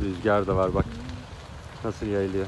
rüzgar da var bak. Nasıl yayılıyor.